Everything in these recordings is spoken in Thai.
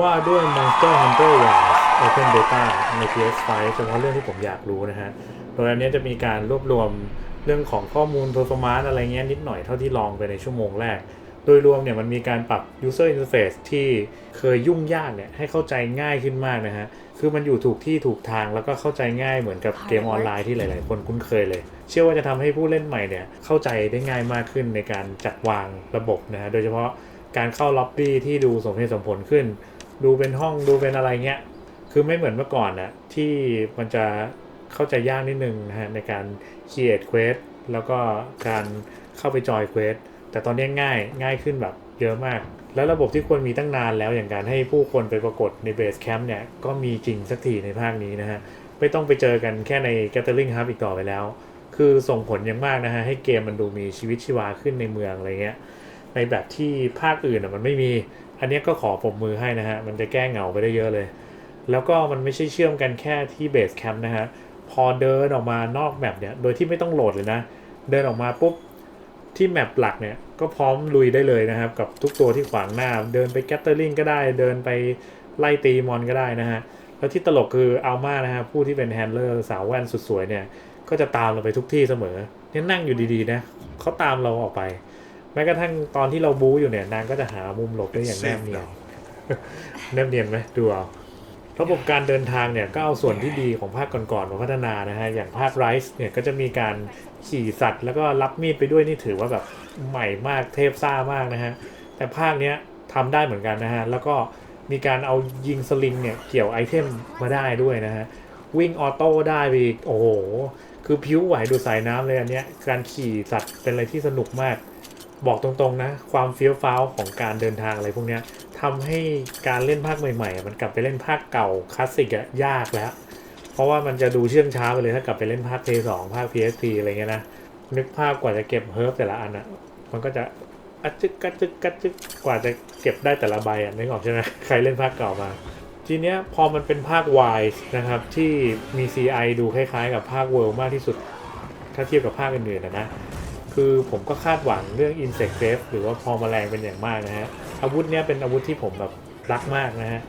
ว่าด้วย Monster Hunter Rise Open Beta ใน PS5 เฉพาะเรื่องที่ผมอยากรู้นะฮะ โดยอันเนี้ยจะมีการรวบรวมเรื่องของข้อมูล performance อะไรเงี้ยนิดหน่อยเท่าที่ลองไปในชั่วโมงแรก โดยรวมเนี่ยมันมีการปรับ user interface ที่เคยยุ่งยากเนี่ยให้เข้าใจง่ายขึ้นมากนะฮะ คือมันอยู่ถูกที่ถูกทางแล้วก็เข้าใจง่ายเหมือนกับเกมออนไลน์ที่หลาย ๆ คนคุ้นเคยเลย เชื่อว่าจะทำให้ผู้เล่นใหม่เนี่ยเข้าใจได้ง่ายมากขึ้นในการจัดวางระบบนะฮะ โดยเฉพาะการเข้าล็อบบี้ที่ดูสมเหตุสมผลขึ้น ดูเป็นห้องดูเป็นอะไรเงี้ยคือไม่เหมือนเมื่อก่อนนะที่มันจะเข้าใจยากนิดนึงนะฮะในการ create quest แล้วก็การเข้าไปจอย quest แต่ตอนนี้ง่ายง่ายขึ้นแบบเยอะมาก แล้วระบบที่ควรมีตั้งนานแล้วอย่างการให้ผู้คนไปปรากฏในเบสแคมป์เนี่ยก็มีจริงสักทีในภาคนี้นะฮะไม่ต้องไปเจอกันแค่ใน Gathering Hub อีกต่อไปแล้ว คือส่งผลอย่างมากนะฮะให้เกมมันดูมีชีวิตชีวาขึ้นในเมืองอะไรเงี้ยในแบบที่ภาคอื่นอะมันไม่มี อันนี้ก็ขอผมมือให้นะฮะ มันจะแก้เหงาไปได้เยอะเลย แล้วก็มันไม่ใช่เชื่อมกันแค่ที่เบสแคมป์นะฮะ พอเดินออกมานอกแมปเนี่ย โดยที่ไม่ต้องโหลดเลยนะ เดินออกมาปุ๊บที่แมปหลักเนี่ย ก็พร้อมลุยได้เลยนะครับ กับทุกตัวที่ขวางหน้า เดินไปแกตเตอร์ลิงก็ได้ เดินไปไล่ตีมอนก็ได้นะฮะ แล้วที่ตลกคืออัลมานะฮะผู้ที่เป็นแฮนเลอร์สาวแว่นสุดสวยเนี่ย ก็จะตามเราไปทุกที่เสมอเนี่ยนั่งอยู่ดีๆนะเขาตามเราออกไป แม้กระทั่งตอนที่เราบู๊อยู่เนี่ยนางก็จะหามุมหลบได้อย่างแนบเนียนแนบเนียนไหมดูเอาระบบการเดินทางเนี่ยก็เอาส่วนที่ดีของภาคก่อนๆมาพัฒนานะฮะอย่างภาคไรส์เนี่ยก็จะมีการขี่สัตว์ แล้วก็รับมีดไปด้วยนี่ถือว่าแบบใหม่มากเทพซ่ามากนะฮะแต่ภาคเนี้ยทำได้เหมือนกันนะฮะแล้วก็มีการเอายิงสลิงเนี่ยเกี่ยวไอเทมมาได้ด้วยนะฮะวิ่งออโต้ได้ไปอีกโอ้โหคือผิวไหวดูสายน้ำเลยอันเนี้ยการขี่สัตว์เป็นอะไรที่สนุกมาก บอกตรงๆนะ ความเฟี้ยวฟ้าวของการเดินทางอะไรพวกเนี้ยทำให้การเล่นภาคใหม่ๆ มันกลับไปเล่นภาคเก่าคลาสสิกอะยากแล้ว เพราะว่ามันจะดูเชื่องช้าไปเลยถ้ากลับไปเล่นภาค P2 ภาค PSP อะไรเงี้ยนะ นึกภาพกว่าจะเก็บเฮิร์บแต่ละอันอะมันก็จะอัดจึกกัดจึกกัดจึกกว่าจะเก็บได้แต่ละใบอะนึกออกใช่ไหมใครเล่นภาคเก่ามา ทีเนี้ยพอมันเป็นภาค Y นะครับ ที่มี CI ดูคล้ายๆ กับภาค World มากที่สุด ถ้าเทียบกับภาคอื่นๆนะ คือผมก็คาดหวังเรื่อง Insect g r a v หรือว่าพอมแมลงเป็นอย่างมากนะฮะ อาวุธเนี้ยเป็นอาวุธที่ผมแบบรักมากนะฮะ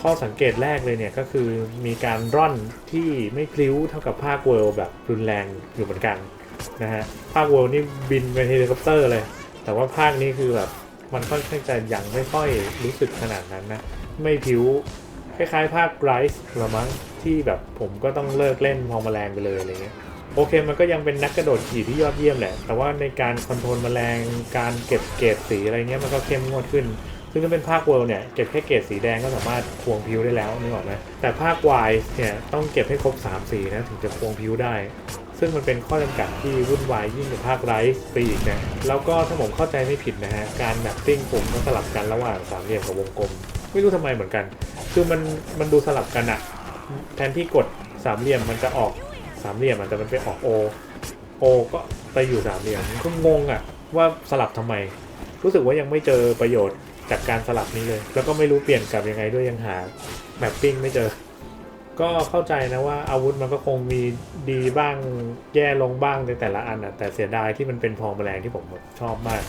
ข้อสังเกตแรกเลยเนี่ยก็คือมีการร่อนที่ไม่พลิ้วเท่ากับภาคเวิลแบบรุนแรงอยู่เหมือนกันนะฮะ ภาคเวิลนี่บินเป็นเฮลิคอปเตอร์เลย แต่ว่าภาคนี้คือแบบมันค่อนข้างจะยังไม่ค่อยรู้สึกขนาดนั้นนะ ไม่พลิ้วคล้ายๆ ภาคไรส์ละมั้งที่แบบผมก็ต้องเลิกเล่นพอมแมลงไปเลยอะไรเงี้ย โอเคมันก็ยังเป็นนักกระโดดขี่ที่ยอดเยี่ยมแหละ แต่ว่าในการคอนโทรลแมลงการเก็บเกรดสีอะไรเงี้ยมันก็เข้มงวดขึ้น ซึ่งถ้าเป็นภาคเวิลด์เนี่ยเก็บแค่เกรดสีแดงก็สามารถควงพิวได้แล้วนึกออกไหมแต่ภาควายเนี่ยต้องเก็บให้ครบ3สีนะถึงจะควงพิวได้ ซึ่งมันเป็นข้อจำกัดที่วุ่นวายยิ่งกว่าภาคไรส์ไปอีกนะแล้วก็ถ้าผมเข้าใจไม่ผิดนะฮะการแมปปิ้งปุ่มก็สลับกันระหว่างสามเหลี่ยมกับวงกลม ไม่รู้ทำไมเหมือนกัน คือมันมันดูสลับกันอะแทนที่กดสามเหลี่ยมมันจะออก สามเหลี่ยมอะแต่มันไปออกโอโอก็ไปอยู่สามเหลี่ยมก็งงอะว่าสลับทำไม รู้สึกว่ายังไม่เจอประโยชน์จากการสลับนี้เลย แล้วก็ไม่รู้เปลี่ยนกลับยังไงด้วยยังหาแมปปิ้งไม่เจอ ก็เข้าใจนะว่าอาวุธมันก็คงมีดีบ้างแย่ลงบ้างในแต่ละอันอะแต่เสียดายที่มันเป็นพองแมลงที่ผมชอบมาก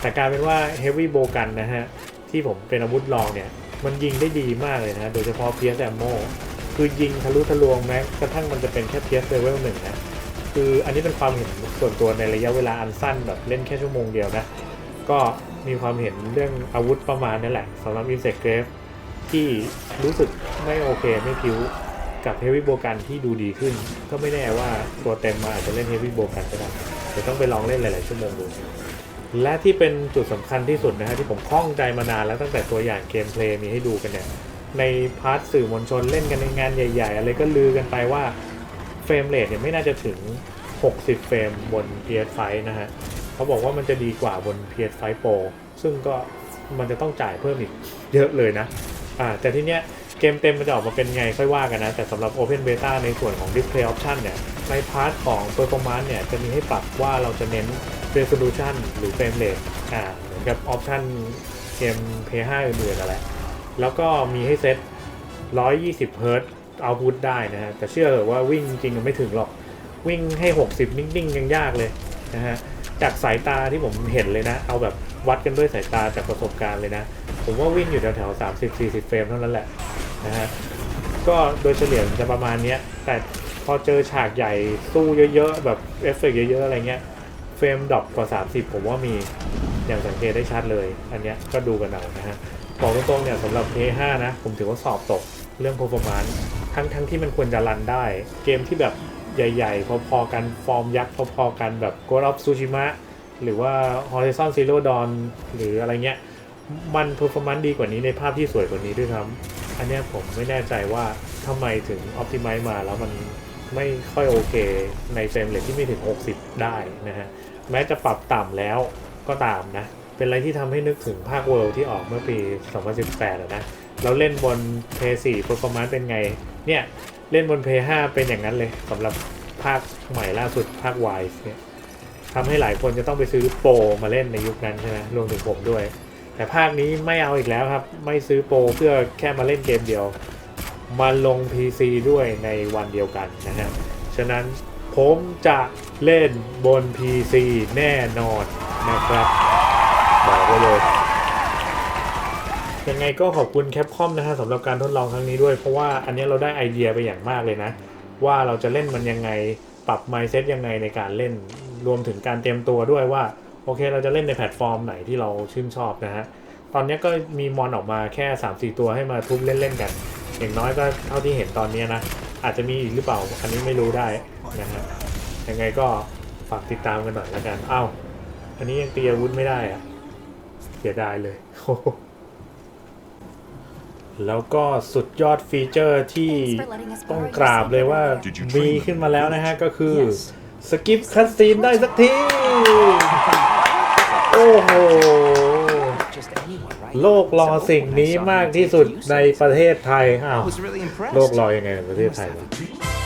แต่กลารเป็นว่า Heavy b o w Gun นะฮะที่ผมเป็นอาวุธรองเนี่ย มันยิงได้ดีมากเลยนะ โดยเฉพาะ PS Ammo คือยิงทะลุทะลวงแม้กระทั่งมันจะเป็นแค่ PS Level หนึ่งนะคืออันนี้เป็นความเห็นส่วนตัวในระยะเวลาอันสั้นแบบเล่นแค่ชั่วโมงเดียวนะ ก็มีความเห็นเรื่องอาวุธประมาณนั่นแหละสำหรับ Insect Grave ที่รู้สึกไม่โอเคไม่พิ้วกับ Heavy b o w Gun ที่ดูดีขึ้น ก็ไม่แน่ว่าตัวเต็มมาอาจจะเล่น Heavy b o w Gun ก็ได้เดี๋ยวต้องไปลองเล่นหลาย ๆ ชั่วโมงดู และที่เป็นจุดสำคัญที่สุดนะฮะที่ผมคล่องใจมานานแล้วตั้งแต่ตัวอย่างเกมเพลย์มีให้ดูกันเนี่ย ในพาร์ทสื่อมวลชนเล่นกันในงานใหญ่ ๆ อะไรก็ลือกันไปว่าเฟรมเรทเนี่ยไม่น่าจะถึง 60 เฟรมบน PS5 นะฮะเขาบอกว่ามันจะดีกว่าบน PS5 Pro ซึ่งก็มันจะต้องจ่ายเพิ่มอีกเยอะเลยนะอ่าแต่ทีเนี้ยเกมเต็มมันจะออกมาเป็นไงค่อยว่ากันนะ แต่สำหรับ Open Beta ในส่วนของ Display Option เนี่ย ในพาร์ทของ Performance เนี่ย จะมีให้ปรับว่าเราจะเน้น Resolution หรือ Frame Rate อ่าเหมือนกับ Option เกม PS5 อื่นๆนั่นแหละ แล้วก็มีให้เซต 120เฮิร์ตเอาพุทได้นะฮะแต่เชื่อเถอะว่าวิ่งจริงๆไม่ถึงหรอกวิ่งให้ 60 นิ่งๆยังยากเลยนะฮะจากสายตาที่ผมเห็นเลยนะ เอาแบบวัดกันด้วยสายตาจากประสบการณ์เลยนะ ผมว่าวิ่งอยู่แถวๆ30-40เฟรมเท่านั้นแหละนะฮะก็โดยเฉลี่ยจะประมาณนี้แต่พอเจอฉากใหญ่สู้เยอะๆ แบบเอฟเฟกเยอะๆ อะไรเงี้ยเฟรมดรอปกว่า 30 ผมว่ามีอย่างสังเกตได้ชัดเลย อันเนี้ยก็ดูกันเอานะฮะ บอกตรงๆเนี่ยสำหรับ P5 นะ ผมถือว่าสอบตกเรื่อง performance ทั้งทั้งที่มันควรจะรันได้ เกมที่แบบใหญ่ๆ พอๆกัน ฟอร์มยักษ์พอๆกันแบบ Ghost of Tsushima หรือว่า Horizon Zero Dawn หรืออะไรเงี้ย มัน performance ดีกว่านี้ในภาพที่สวยกว่านี้ด้วยครับ อันนี้ผมไม่แน่ใจว่าทำไมถึง optimize มาแล้วมันไม่ค่อยโอเคในเฟรมเรทที่ไม่ถึง 60 ได้นะฮะ แม้จะปรับต่ำแล้วก็ตามนะ เป็นอะไรที่ทำให้นึกถึงภาค World ที่ออกเมื่อปี 2018นะเราเล่นบน PS4 performance เป็นไง เนี่ย เล่นบน PS5 เป็นอย่างนั้นเลยสำหรับภาคใหม่ล่าสุดภาค Wise เนี่ยทำให้หลายคนจะต้องไปซื้อโปรมาเล่นในยุคนั้นใช่ไหมรวมถึงผมด้วย แต่ภาคนี้ไม่เอาอีกแล้วครับ ไม่ซื้อโปรเพื่อแค่มาเล่นเกมเดียว มาลง PC ด้วยในวันเดียวกันนะฮะฉะนั้นผมจะเล่นบน PC แน่นอนนะครับ บอกไว้เลยยังไงก็ขอบคุณแคปคอมนะฮะสำหรับการทดลองครั้งนี้ด้วย เพราะว่าอันนี้เราได้ไอเดียไปอย่างมากเลยนะ ว่าเราจะเล่นมันยังไงปรับ mindset ยังไงในการเล่นรวมถึงการเตรียมตัวด้วยว่า โอเค เราจะเล่นในแพลตฟอร์มไหนที่เราชื่นชอบนะฮะตอนนี้ก็มีมอนออกมาแค่ 3-4 ตัวให้มาทุบเล่นๆกัน อย่างน้อยก็เท่าที่เห็นตอนนี้นะ อาจจะมีอีกหรือเปล่าอันนี้ไม่รู้ได้นะฮะยังไงก็ฝากติดตามกันหน่อยละกันอ้าวอันนี้ยังตีอาวุธไม่ได้อะ เสียดายเลย แล้วก็สุดยอดฟีเจอร์ที่ต้องกราบเลยว่ามีขึ้นมาแล้วนะฮะ ก็คือสกิปคัตซีนได้สักที โอ้โห Just anyone, right? โลกรอสิ่งนี้มากที่สุดในประเทศไทยอ้าว I was really impressed. โลกรอยังไงในประเทศไทย Must วะ have a